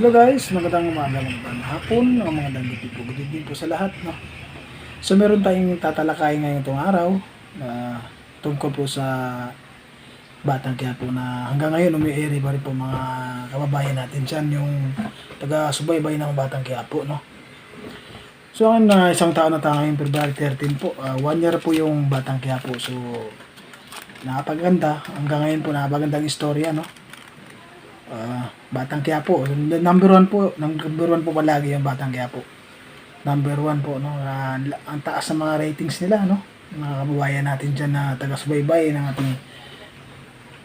Hello guys, magandang umaga, magandang hapon, mga mga danditi po. Good evening po sa lahat. No? So meron tayong tatalakay ngayon itong araw na tungkol po sa Batang Quiapo na hanggang ngayon umiiri pa rin po mga kababayan natin dyan yung taga-subaybay ng Batang Quiapo. No? So ang na isang taon na tayo ngayon, February 13 po, ah, one year po yung Batang Quiapo. So napaganda, hanggang ngayon po napagandang istorya. No? Ah, Batang Quiapo. Number one po, number one po palagi yung Batang Quiapo. Number one po, no? Ah, ang taas ng mga ratings nila, no? Mga kababayan natin dyan na taga-subaybay ng ating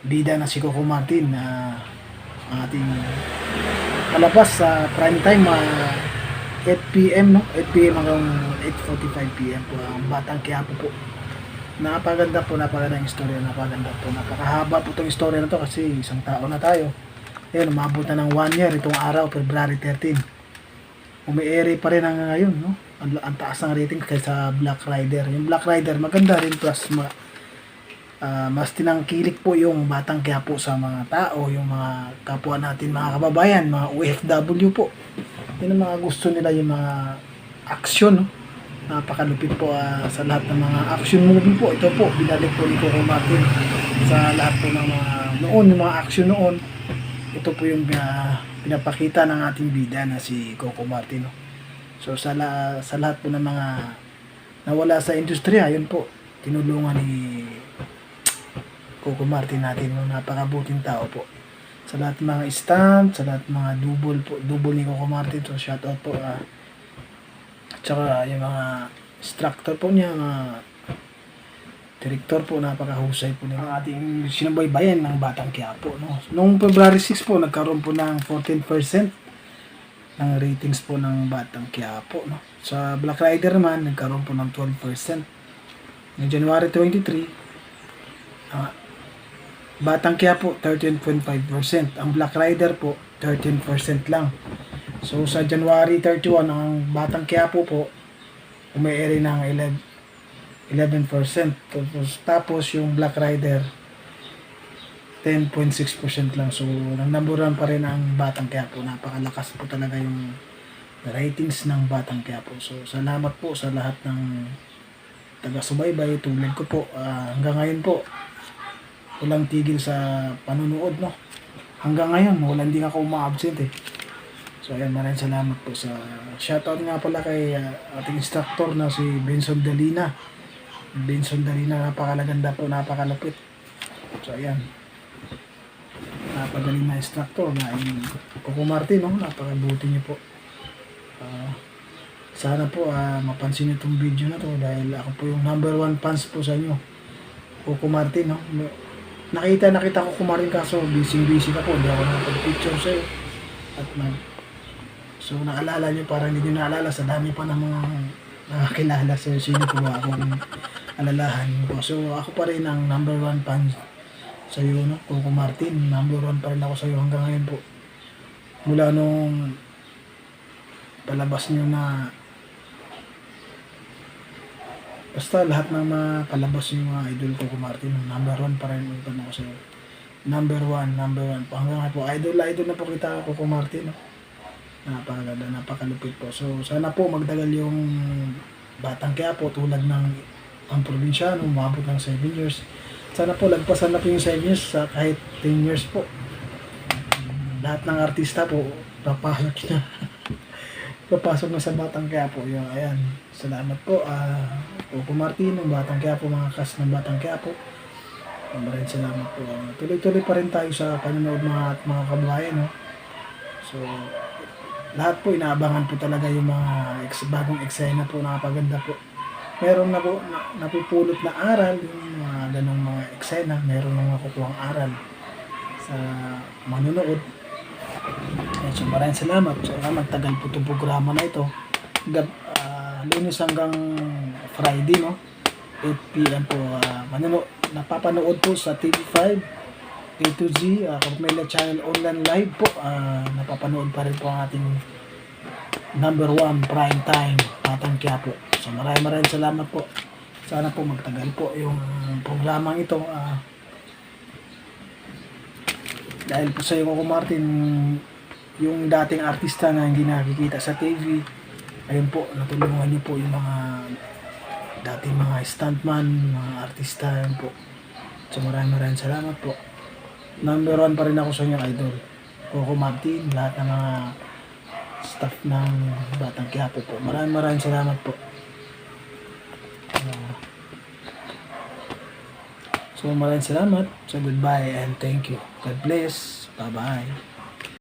bida na si Coco Martin na ang ating palabas sa prime time ah, 8 p.m. no 8 p.m. hanggang 8.45 p.m. po ang Batang Quiapo po napaganda po napaganda yung istorya napaganda po napakahaba po itong istorya na to kasi isang tao na tayo Ayun, umabot na ng 1 year itong araw, February 13. Umiere pa rin hanggang ngayon, no? Ang, ang taas ng rating kaysa Black Rider. Yung Black Rider, maganda rin plus ma, ah, mas tinangkilik po yung batang kaya po sa mga tao, yung mga kapwa natin, mga kababayan, mga OFW po. Yun ang mga gusto nila, yung mga action, no? Napakalupit po ah, sa lahat ng mga action movie po. Ito po, binalik po ni Coco Martin sa lahat po ng mga noon, yung mga action noon ito po yung uh, pinapakita ng ating bida na si Coco Martino. So sa, la, sa lahat po ng mga nawala sa industriya, yun po, tinulungan ni Coco Martin natin, no? napakabuting tao po. Sa lahat mga stand, sa lahat mga double po, double ni Coco Martin, so shout out po. Uh, at saka yung mga instructor po niya, mga Direktor po, napakahusay po nila. Ang ating sinubaybayan ng Batang Quiapo. No? Noong February 6 po, nagkaroon po ng 14% ng ratings po ng Batang Quiapo. No? Sa Black Rider naman, nagkaroon po ng 12%. Noong January 23, ah, Batang Quiapo, 13.5%. Ang Black Rider po, 13% lang. So sa January 31, ang Batang Quiapo po, umiere ng 11 11%. Tapos, tapos yung Black Rider, 10.6% lang. So, nang number one pa rin ang Batang Quiapo. Napakalakas po talaga yung ratings ng Batang Quiapo. So, salamat po sa lahat ng taga-subaybay. Tulad ko po. ah, hanggang ngayon po, walang tigil sa panunood, no? Hanggang ngayon, walang hindi ako uma-absent eh. So, ayan, maraming salamat po sa shoutout nga pala kay ah, ating instructor na si Benson Dalina. Benson Dalina, napakalaganda po, napakalapit. So, ayan. Napagaling na instructor na yung Coco Martin, no? Napakabuti niyo po. Ah, sana po ah, mapansin itong video na to dahil ako po yung number one fans po sa inyo. Coco Martin, no? Nakita, nakita ko kumarin kaso busy busy ka po. Hindi ako nakapag-picture sa'yo. At nag So, naalala niyo, parang hindi niyo naalala sa dami pa ng mga nakakilala sa sino po ba akong alalahan ko. So, ako pa rin ang number one fan sa iyo, no? Coco Martin, number one pa rin ako sa iyo hanggang ngayon po. Mula nung palabas niyo na basta lahat ng mga niyo mga idol Coco Martin, number one pa rin ang ako sa iyo. Number one, number one. Hanggang ngayon po, idol, idol na po kita Coco Martin, no? napakaganda, napakalupit po. So, sana po magdagal yung batang kaya po tulad ng ang probinsyano, umabot ng 7 years. Sana po lagpasan na po yung 7 years sa kahit 10 years po. Lahat ng artista po, papasok na. papasok na sa batang kaya po. Yung, ayan, salamat po. Uh, Coco Martin, ng batang kaya po, mga kas ng batang kaya po. Maraming salamat po. Tuloy-tuloy pa rin tayo sa panonood mga, mga kabayan. No? So, lahat po inaabangan po talaga yung mga ex, bagong eksena po nakapaganda po. Meron na po na, napupulot na aral yung mga ganong mga eksena, meron na makukuhang aral sa manunood. Kaya so maraming salamat. So magtagal po itong programa na ito. Gab, uh, lunes hanggang Friday, no? 8 p.m. po. Uh, manunood, napapanood po sa TV5 A to Z, uh, Kapamela Channel Online Live po. Uh, napapanood pa rin po ang ating number one prime time Patang Quiapo. So maraming maraming salamat po. Sana po magtagal po yung programang ito. Uh, dahil po sa iyo, Coco Martin, yung dating artista na hindi nakikita sa TV, ayun po, natulungan niyo po yung mga dating mga stuntman, mga artista, ayun po. So maraming maraming salamat po. Number one pa rin ako sa inyo, idol. Coco Martin, lahat ng mga staff ng Batang Quiapo po. Maraming maraming salamat po. So maraming salamat. So goodbye and thank you. God bless. Bye-bye.